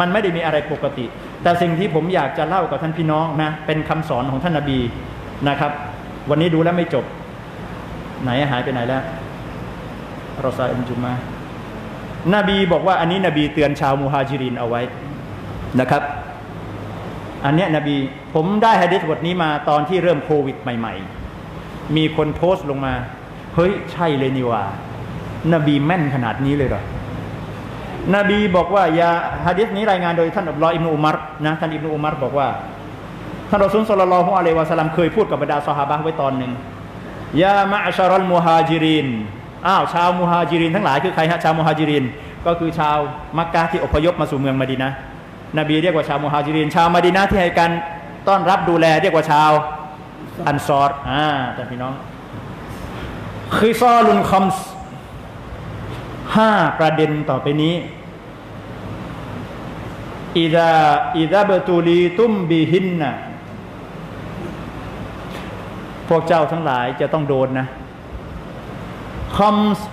มันไม่ได้มีอะไรปกติ แต่สิ่งที่ผมอยากจะเล่ากับท่านพี่น้องนะ เป็นคำสอนของท่านนาบีนะครับ วันนี้ดูแล้วไม่จบ ไหนหายไปไหนแล้วรอซาอินจุมมานบีบอกว่าอันนี้นบีเตือนชาวมุฮาจิรินเอาไว้นะครับ อันเนี้ยนบีผมได้ฮะดิษบทนี้มาตอนที่เริ่มโควิดใหม่ ๆ มีคนโพสต์ลงมา เฮ้ย ใช่เลยนี่ว่า นบีแม่นขนาดนี้เลยเหรอ นบีบอกว่ายาฮะดิษนี้รายงานโดยท่านอับดุลออิบนุอุมัรนะท่านอิบนุอุมัรบอกว่าท่านรอซูลศ็อลลัลลอฮุอะลัยวะสัลลัมเคยพูดกับบรรดาซอฮาบะห์ไว้ตอนหนึ่งยามะชารัลมุฮาจิรินอ้าวชาวมุฮาจิรินทั้งหลายคือใครฮะชาวมุฮาจิรินก็คือชาวมักกะที่อพยพมาสู่เมืองมะดีนะนบีเรียกว่าชาวมุฮาจิรินชาวมะดีนะที่ให้การต้อนรับดูแลเรียกว่าชาวอันซอรอ่าแต่พี่น้องคือซอลุนคอมส์ ห้าประเด็นต่อไปนี้อิดาอิดาเบตุลีตุมบิหินนะพวกเจ้าทั้งหลายจะต้องโดนนะคอมส์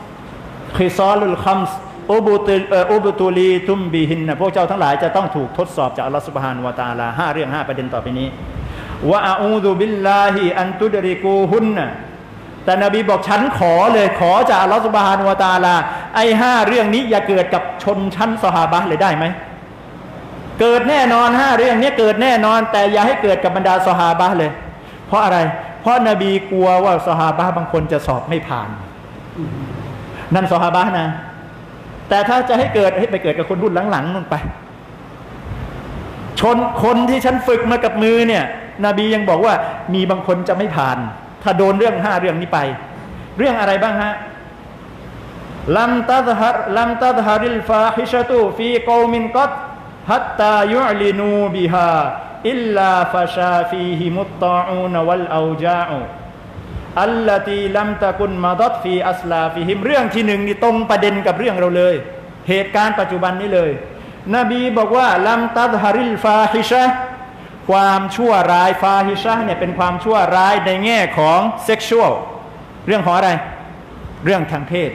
คิซอลุลคอมส์อุบุตอุบุตุลีตุมบิหินนะพวกเจ้าทั้งหลายจะต้องถูกทดสอบจากอัลลอฮฺสุบฮานวะตาลาห้าเรื่องห้าประเด็นต่อไปนี้วะอูดุบิลลาฮิอันตุดริกูฮุนนะแต่นบีบอกฉันขอเลยขอจากอัลลอฮฺสุบฮานวะตาลา ไอ้ห้าเรื่องนี้อย่าเกิดกับชนชั้นสหาบะห์เลยได้ไหมเกิดแน่นอนห้าเรื่องนี้เกิดแน่นอน แต่อย่าให้เกิดกับบรรดาสหาบะห์เลย เพราะอะไร เพราะนบีกลัวว่าสหาบะห์บางคนจะสอบไม่ผ่าน นั่นสหาบะห์นะ แต่ถ้าจะให้เกิดให้ไปเกิดกับคนรุ่นหลังๆนู่นไป ชนคนที่ฉันฝึกมากับมือเนี่ย นบียังบอกว่ามีบางคนจะไม่ผ่าน ถ้าโดนเรื่องห้าเรื่องนี้ไป เรื่องอะไรบ้างฮะ ลัมตัซฮัรลัมตัซฮาริลฟาฮิชตุฟีกอมินกัตฮัตตายุลินูบิฮาอิลลาฟาชาฟีฮิมุตตาอูนวัลอาจาอูอัลลตีลัมตะกุนมาดัตฟีอัสลาฟิฮิมเรื่องที่หนึ่งนี่ตรงประเด็นกับเรื่องเราเลย เหตุการณ์ปัจจุบันนี้เลย นบีบอกว่าลัมตัซฮาริลฟาฮิชะความชั่วร้ายฟาฮิชะเนี่ยเป็นความชั่วร้ายในแง่ของเซ็กชวลเรื่องของอะไร เรื่องทางเพศ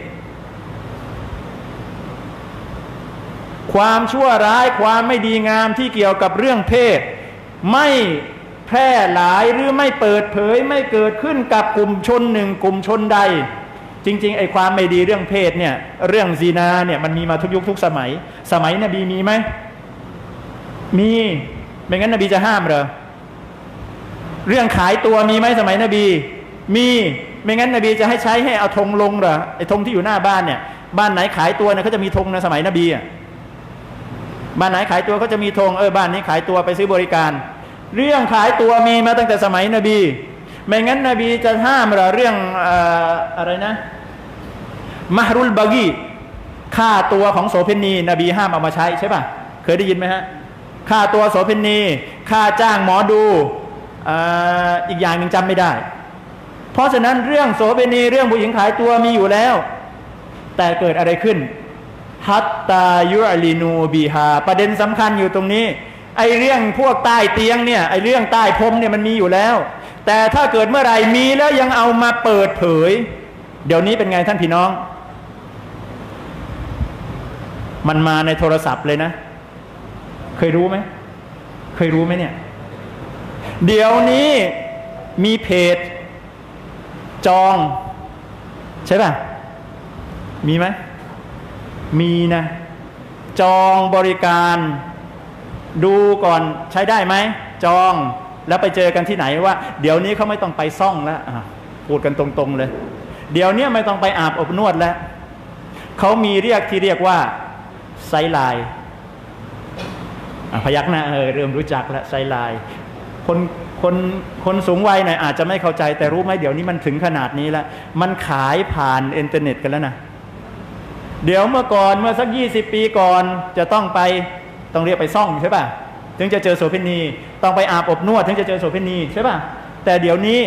ความชั่วร้ายความไม่ดีงามที่เกี่ยวกับเรื่องเพศ ไม่แพร่หลายหรือไม่เปิดเผยไม่เกิดขึ้นกับกลุ่มชนหนึ่งกลุ่มชนใด จริงๆไอ้ความไม่ดีเรื่องเพศเนี่ยเรื่องซีนาเนี่ยมันมีมาทุกยุคทุกสมัย สมัยนบีมีไหมมีไม่งั้นนบีจะห้ามเหรอเรื่องขายตัวมีไหมสมัยนบี มีไม่งั้นนบีจะให้ใช้ให้เอาธงลงเหรอไอ้ธงที่อยู่หน้าบ้านเนี่ยบ้านไหนขายตัวเนี่ยเขาจะมีธงในสมัยนบีอะ บ้านไหนขายตัวเขาจะมีธงเออบ้านนี้ขายตัวไปซื้อบริการ เรื่องขายตัวมีมาตั้งแต่สมัยนบี ไม่งั้นนบีจะห้ามเหรอเรื่องออะไรนะมหรุลบากีค่าตัวของโสเภณี นบีห้ามเอามาใช้ใช่ป่ะเคยได้ยินไหมฮะค่าตัวโสเภณีค่าจ้างหมอดูอ่ออีกอย่างหนึ่งจำไม่ได้ เพราะฉะนั้นเรื่องโสเภณีเรื่องผู้หญิงขายตัวมีอยู่แล้ว แต่เกิดอะไรขึ้น ฮัตตายุอลีนูบีฮาประเด็นสำคัญอยู่ตรงนี้ ไอเรื่องพวกใต้เตียงเนี่ยไอเรื่องใต้พรมเนี่ยมันมีอยู่แล้ว แต่ถ้าเกิดเมื่อไหร่มีแล้วยังเอามาเปิดเผย เดี๋ยวนี้เป็นไงท่านพี่น้อง มันมาในโทรศัพท์เลยนะ เคยรู้ไหมเคยรู้ไหมเนี่ย เดี๋ยวนี้มีเพจ จอง ใช่ป่ะ มีไหม มีนะ จองบริการดูก่อนใช้ได้ไหม จองแล้วไปเจอกันที่ไหนว่า เดี๋ยวนี้เขาไม่ต้องไปซ่องแล้วพูดกันตรงๆเลย เดี๋ยวนี้ไม่ต้องไปอาบอบนวดแล้วเขามีเรียกที่เรียกว่าไซไลน์พยักหน้าเออเริ่มรู้จักแล้วไซไลน์คนคนคนสูงวัยหน่อยอาจจะไม่เข้าใจแต่รู้ไหมเดี๋ยวนี้มันถึงขนาดนี้แล้ว มันขายผ่านอินเทอร์เน็ตกันแล้วนะ เดี๋ยวเมื่อก่อนเมื่อสักยี่สิบปีก่อนจะต้องไปต้องเรียกไปซ่องใช่ป่ะถึงจะเจอโสเภณีต้องไปอาบอบนวด ถึงจะเจอโสเภณีใช่ป่ะแต่เดี๋ยวนี้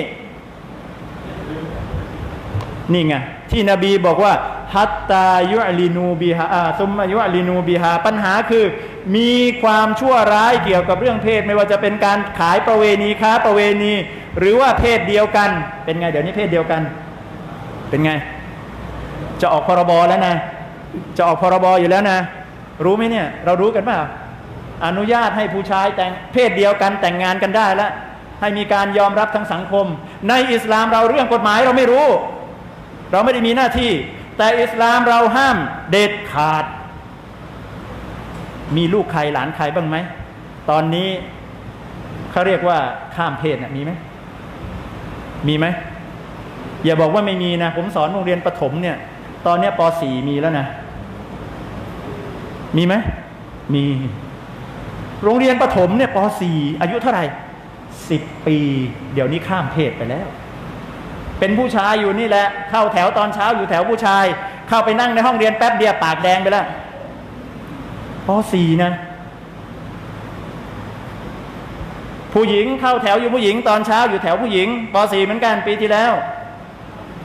นี่ไงที่นบีบอกว่าฮัตตายุอลีนูบีฮาซุมมายุอลีนูบีฮาปัญหาคือ มีความชั่วร้ายเกี่ยวกับเรื่องเพศ ไม่ว่าจะเป็นการขายประเวณีค้าประเวณี หรือว่าเพศเดียวกัน เป็นไง เดี๋ยวนี้เพศเดียวกัน เป็นไง จะออกพรบแล้วนะ จะออกพรบอยู่แล้วนะ รู้ไหมเนี่ย เรารู้กันเปล่าอนุญาตให้ผู้ชายแต่งเพศเดียวกันแต่งงานกันได้แล้วให้มีการยอมรับทั้งสังคม ในอิสลามเราเรื่องกฎหมายเราไม่รู้ เราไม่ได้มีหน้าที่ แต่อิสลามเราห้ามเด็ดขาด มีลูกใครหลานใครบ้างไหม ตอนนี้เขาเรียกว่าข้ามเพศนะมีไหมมีไหมอย่าบอกว่าไม่มีนะ ผมสอนโรงเรียนประถมเนี่ย ตอนนี้ป .4 มีแล้วนะ มีไหมมี โรงเรียนประถมเนี่ยป .4 อายุเท่าไหร่สิบปี เดี๋ยวนี้ข้ามเพศไปแล้ว เป็นผู้ชายอยู่นี่แหละ เข้าแถวตอนเช้าอยู่แถวผู้ชาย เข้าไปนั่งในห้องเรียนแป๊บเดียวปากแดงไปแล้วป .4 นะผู้หญิงเข้าแถวอยู่ผู้หญิงตอนเช้าอยู่แถวผู้หญิงป .4 เหมือนกันปีที่แล้ว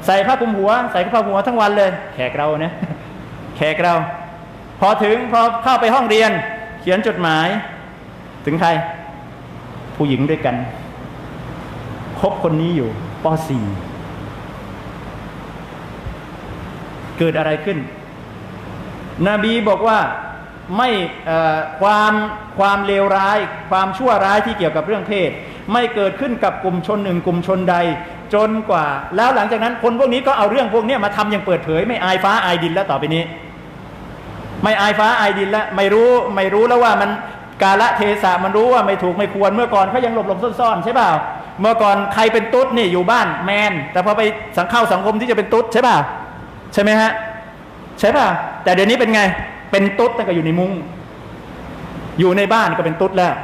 ใส่ผ้าคลุมหัว ใส่ผ้าคลุมหัวทั้งวันเลย แขกเราเนะแขกเรา พอถึงพอเข้าไปห้องเรียน เขียนจดหมาย ถึงใคร ผู้หญิงด้วยกันคบคนนี้อยู่ป .4 เกิดอะไรขึ้น นบีบอกว่าไม่เอ่อความความเลวร้าย ความชั่วร้ายที่เกี่ยวกับเรื่องเพศ ไม่เกิดขึ้นกับกลุ่มชนหนึ่งกลุ่มชนใด จนกว่า แล้วหลังจากนั้นคนพวกนี้ก็เอาเรื่องพวกนี้มาทำอย่างเปิดเผย ไม่อายฟ้าอายดินแล้วต่อไปนี้ ไม่อายฟ้าอายดินแล้วไม่รู้ไม่รู้แล้วว่ามันกาละเทศะมันรู้ว่าไม่ถูกไม่ควรเมื่อก่อนเขายังหลบหลบซ่อนๆใช่เปล่า เมื่อก่อนใครเป็นตุ๊ดนี่อยู่บ้านแมน แต่พอไปสังเข้าสังคมที่จะเป็นตุ๊ดใช่เปล่าใช่ไหมฮะใช่เปล่าแต่เดี๋ยวนี้เป็นไง เป็นตุ๊ดตั้งแต่อยู่ในมุง้งอยู่ในบ้านก็เป็นตุ๊ดแล้ว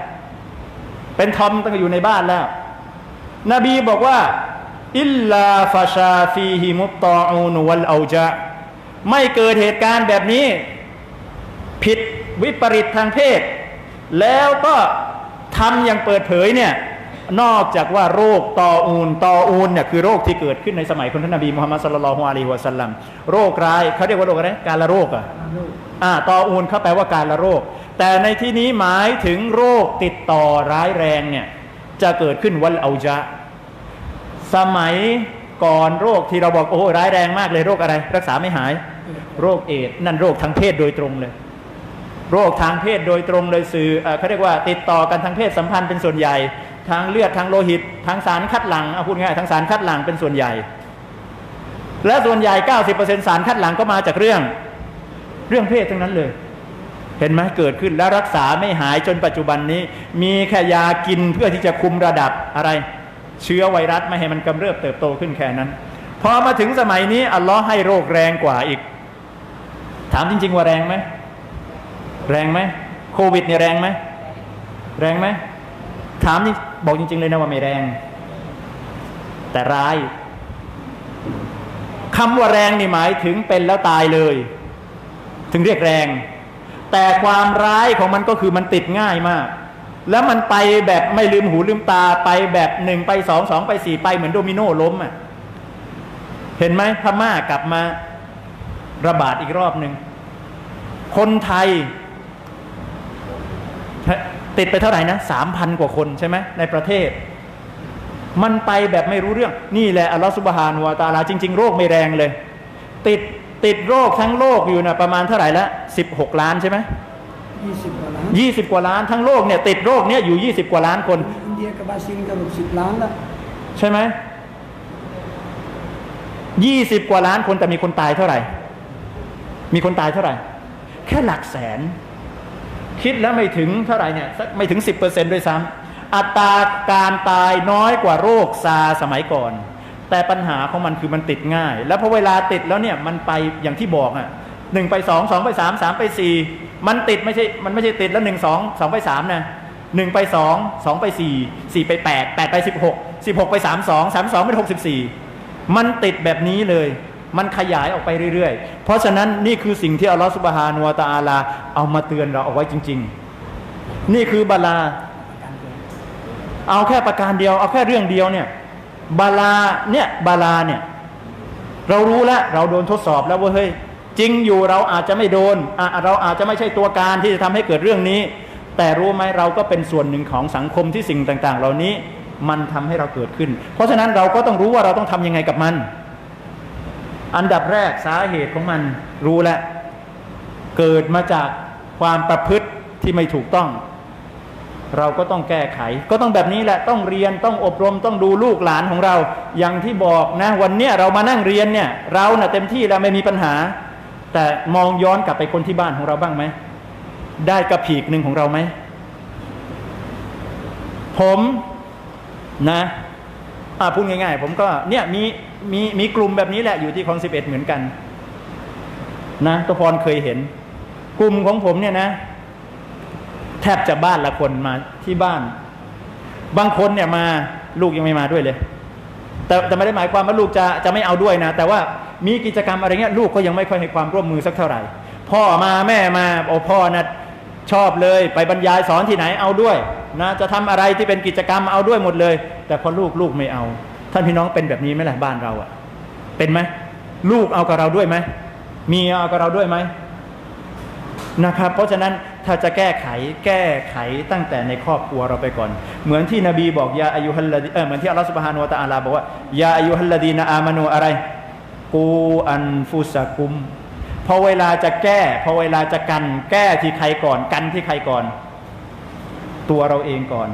เป็นทอมตั้งแต่อยู่ในบ้านแล้ว นบีบอกว่าอิลลาฟาชาฟีฮิมุตตออูนวัลเอาจะไม่เกิดเหตุการณ์แบบนี้ ผิดวิปริตทางเพศ แล้วก็ทำอย่างเปิดเผยเนี่ยนอกจากว่าโรคตออูนตออูนเนี่ยคือโรคที่เกิดขึ้นในสมัยคนท่านนบีมุฮัมมัดสุลลัลฮุอะลัยฮิวะสัลลัมโรคร้ายเขาเรียกว่าโรคอะไรการละโรคอะอ่าตออูนเขาแปลว่าการละโรค แต่ในที่นี้หมายถึงโรคติดต่อร้ายแรงเนี่ยจะเกิดขึ้นวันเอาจะสมัยก่อนโรคที่เราบอกโอ้ร้ายแรงมากเลยโรคอะไร รักษาไม่หาย โรคเอดส์นั่นโรคทางเพศโดยตรงเลย โรคทางเพศโดยตรงเลยสื่อเขาเรียกว่าติดต่อกันทางเพศสัมพันธ์เป็นส่วนใหญ่ ทางเลือดทางโลหิต ทางสารคัดหลั่งเอาพูดง่ายทางสารคัดหลั่งเป็นส่วนใหญ่ และส่วนใหญ่ 90%สารคัดหลั่งก็มาจากเรื่องเรื่องเพศทั้งนั้นเลย เห็นไหมเกิดขึ้นแล้วรักษาไม่หายจนปัจจุบันนี้ มีแค่ยากินเพื่อที่จะคุมระดับอะไร เชื้อไวรัสไม่ให้มันกำเริบเติบโตขึ้นแค่นั้น พอมาถึงสมัยนี้อัลลอฮ์ให้โรคแรงกว่าอีก ถามจริง ๆ ว่าแรงไหม แรงไหมโควิดเนี่ยแรงไหมแรงไหมถามจริงบอกจริง ๆ เลยนะว่าไม่แรง แต่ร้ายคำว่าแรงนี่หมายถึงเป็นแล้วตายเลย ถึงเรียกแรง แต่ความร้ายของมันก็คือมันติดง่ายมาก แล้วมันไปแบบไม่ลืมหูลืมตาไปแบบหนึ่งไปสองสองไปสี่ไปเหมือนโดมิโนล้มอะเห็นไหมพม่ากลับมาระบาดอีกรอบหนึ่งคนไทย ติดไปเท่าไหร่นะสามพันกว่าคนใช่ไหมในประเทศ มันไปแบบไม่รู้เรื่อง นี่แหละอัลลอฮฺสุบฮานุวาตาลาจริง ๆ โรคไม่แรงเลย ติดติดโรคทั้งโลกอยู่นะประมาณเท่าไหร่ละสิบหกล้านใช่ไหมยี่สิบกว่าล้านยี่สิบกว่าล้านทั้งโลกเนี่ยติดโรคเนี่ยอยู่ยี่สิบกว่าล้านคนอินเดียกับบราซิลก็หกสิบล้านละใช่ไหมยี่สิบกว่าล้านคนแต่มีคนตายเท่าไหร่ มีคนตายเท่าไหร่ แค่หลักแสน คิดแล้วไม่ถึงเท่าไหร่เนี่ยไม่ถึงสิบเปอร์เซ็นด้วยซ้ำอัตราการตายน้อยกว่าโรคซาร์สมัยก่อน แต่ปัญหาของมันคือมันติดง่าย แล้วพอเวลาติดแล้วเนี่ยมันไปอย่างที่บอกอะหนึ่งไปสองสองไปสามสามไปสี่มันติดไม่ใช่มันไม่ใช่ติดแล้วหนึ่งสองสองไปสามนะหนึ่งไปสองสองไปสี่สี่ไปแปดแปดไปสิบหกสิบหกไปสามสองสามสองเป็นหกสิบสี่มันติดแบบนี้เลย มันขยายออกไปเรื่อยๆ เพราะฉะนั้นนี่คือสิ่งที่อัลลอฮฺสุบฮานุวะตะอาลา เอามาเตือนเราเอาไว้จริง ๆ นี่คือบาลา เอาแค่ประการเดียว เอาแค่เรื่องเดียวเนี่ย บาลาเนี่ยบาลาเนี่ย เรารู้แล้วเราโดนทดสอบแล้วว่าเฮ้ยจริงอยู่เราอาจจะไม่โดนเราอาจจะไม่ใช่ตัวการที่จะทำให้เกิดเรื่องนี้ แต่รู้ไหมเราก็เป็นส่วนหนึ่งของสังคมที่สิ่งต่าง ๆ เหล่านี้มันทำให้เราเกิดขึ้น เพราะฉะนั้นเราก็ต้องรู้ว่าเราต้องทำยังไงกับมัน อันดับแรกสาเหตุของมันรู้แล้วเกิดมาจากความประพฤติที่ไม่ถูกต้อง เราก็ต้องแก้ไข ก็ต้องแบบนี้แหละต้องเรียนต้องอบรมต้องดูลูกหลานของเรา อย่างที่บอกนะ วันเนี้ยเรามานั่งเรียนเนี่ยเราเน่ะเต็มที่แล้วไม่มีปัญหา แต่มองย้อนกลับไปคนที่บ้านของเราบ้างไหมได้กระผีกหนึ่งของเราไหมผมนะอ่าพูดง่าย ๆ ผมก็เนี่ยมี มีมีกลุ่มแบบนี้แหละอยู่ที่คลองสิบเอ็ดเหมือนกัน นะตพรเคยเห็น กลุ่มของผมเนี่ยนะ แทบจะบ้านละคนมาที่บ้าน บางคนเนี่ยมาลูกยังไม่มาด้วยเลย แต่แต่ไม่ได้หมายความว่าลูกจะจะไม่เอาด้วยนะ แต่ว่ามีกิจกรรมอะไรเงี้ยลูกก็ยังไม่ค่อยให้ความร่วมมือสักเท่าไหร่ พ่อมาแม่มาโอ้พ่อนะชอบเลยไปบรรยายสอนที่ไหนเอาด้วยนะจะทำอะไรที่เป็นกิจกรรมเอาด้วยหมดเลย แต่พอลูกลูกไม่เอา ท่านพี่น้องเป็นแบบนี้ไหมล่ะบ้านเราอะเป็นไหมลูกเอากับเราด้วยไหมเมียเอากับเราด้วยไหมนะครับ เพราะฉะนั้นถ้าจะแก้ไขแก้ไขตั้งแต่ในครอบครัวเราไปก่อน เหมือนที่นบีบอกยาอายุฮัลลดีเออเหมือนที่อัลลอฮฺสุบฮานุตะอาลาบอกว่ายาอายุฮัลลดีนอามานูอะไร กูอันฟุสกุมพอเวลาจะแก้พอเวลาจะกัน แก้ที่ใครก่อนกันที่ใครก่อน ตัวเราเองก่อน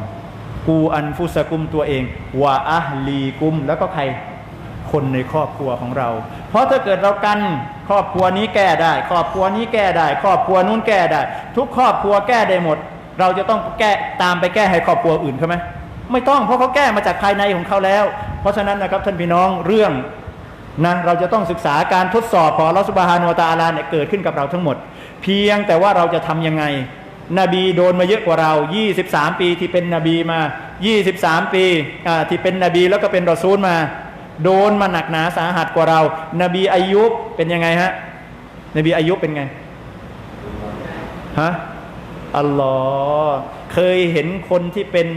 กูอันฟุสกุมตัวเองวะอะลีกุม แล้วก็ใครคนในครอบครัวของเรา เพราะถ้าเกิดเรากันครอบครัวนี้แก้ได้ ครอบครัวนี้แก้ได้ ครอบครัวนู้นแก้ได้ ทุกครอบครัวแก้ได้หมด เราจะต้องแก้ตามไปแก้ให้ครอบครัวอื่นเขาไหมไม่ต้องเพราะเขาแก้มาจากภายในของเขาแล้ว เพราะฉะนั้นนะครับท่านพี่น้องเรื่องนะเราจะต้องศึกษาการทดสอบของอัลอสุบฮานุวตะอาลาเนี่ยเกิดขึ้นกับเราทั้งหมด เพียงแต่ว่าเราจะทำยังไง นบีโดนมาเยอะกว่าเรา 23 ปีที่เป็นนบีมา 23 ปีอ่าที่เป็นนบีแล้วก็เป็นรอซูลมา โดนมาหนักหนาสาหัสกว่าเรา นบีอายุเป็นยังไงฮะ นบีอายุเป็นไง ฮะ อัลลอฮ์เคยเห็นคนที่เป็น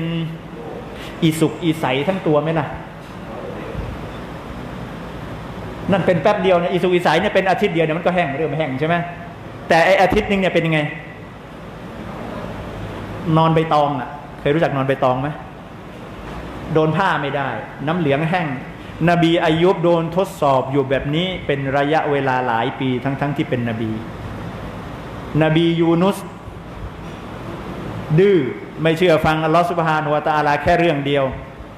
อีสุกอีใสทั้งตัวไหมล่ะ นั่นเป็นแป๊บเดียวนะอีสุกอีใสเนี่ยเป็นอาทิตย์เดียวเนี่ยมันก็แห้งเริ่มแห้งใช่ไหมแต่ไออาทิตย์นึงเนี่ยเป็นยังไง นอนใบตองอะ เคยรู้จักนอนใบตองไหมโดนผ้าไม่ได้ น้ำเหลืองแห้ง นบีอายุบโดนทดสอบอยู่แบบนี้เป็นระยะเวลาหลายปีทั้งๆทที่เป็นนบี นบียูนุส ดื้อไม่เชื่อฟังอัลลอฮฺสุบฮานุวะตาลาแค่เรื่องเดียว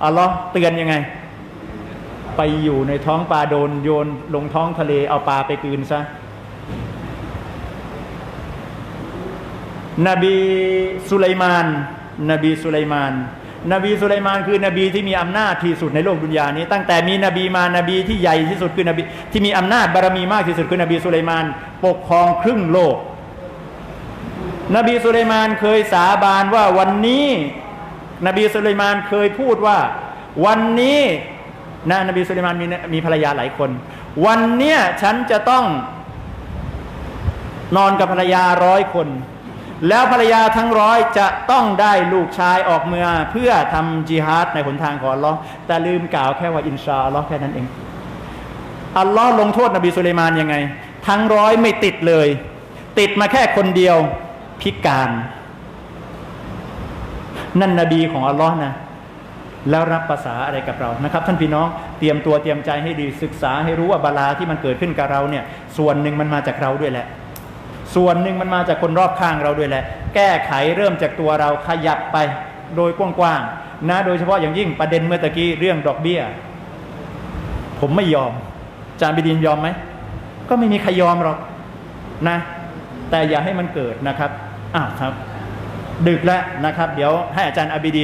อัลลอฮ์เตือนยังไง ไปอยู่ในท้องปลาโดนโยนลงท้องทะเลเอาปลาไปกืนซะ นบีสุไลมาน นบีสุไลมาน นบีสุไลมานคือนบีที่มีอำนาจที่สุดในโลกดุนยานี้ ตั้งแต่มีนบีมานบีที่ใหญ่ที่สุดคือนบีที่มีอำนาจบารมีมากที่สุดคือนบีสุไลมาน ปกครองครึ่งโลก นบีสุไลมานเคยสาบานว่าวันนี้ นบีสุไลมานเคยพูดว่า วันนี้นะนบีสุไลมานมีมีภรรยาหลายคน วันเนี้ยฉันจะต้องนอนกับภรรยาร้อยคน แล้วภรรยาทั้งร้อยจะต้องได้ลูกชายออกเมืองเพื่อทำจิฮาดในหนทางของอัลลอฮ์แต่ลืมกล่าวแค่ว่าอินชาอัลลอฮ์แค่นั้นเองอัลลอฮ์ลงโทษนบีสุลัยมานยังไง ทั้งร้อยไม่ติดเลย ติดมาแค่คนเดียวพิการ นั่นนบีของอัลลอฮ์นะแล้วรับภาษาอะไรกับเรานะครับ ท่านพี่น้องเตรียมตัวเตรียมใจให้ดีศึกษาให้รู้ว่าบาลาที่มันเกิดขึ้นกับเราเนี่ย ส่วนหนึ่งมันมาจากเราด้วยแหละ ส่วนหนึ่งมันมาจากคนรอบข้างเราด้วยแหละ แก้ไขเริ่มจากตัวเราขยับไปโดยกว้างๆนะโดยเฉพาะอย่างยิ่งประเด็นเมื่อตะกี้เรื่องดอกเบี้ย ผมไม่ยอมอาจารย์บิดินยอมไหมก็ไม่มีใครยอมหรอกนะ แต่อย่าให้มันเกิดนะครับอ้าวครับ ดึกแล้วนะครับ เดี๋ยวให้อาจารย์อบิดี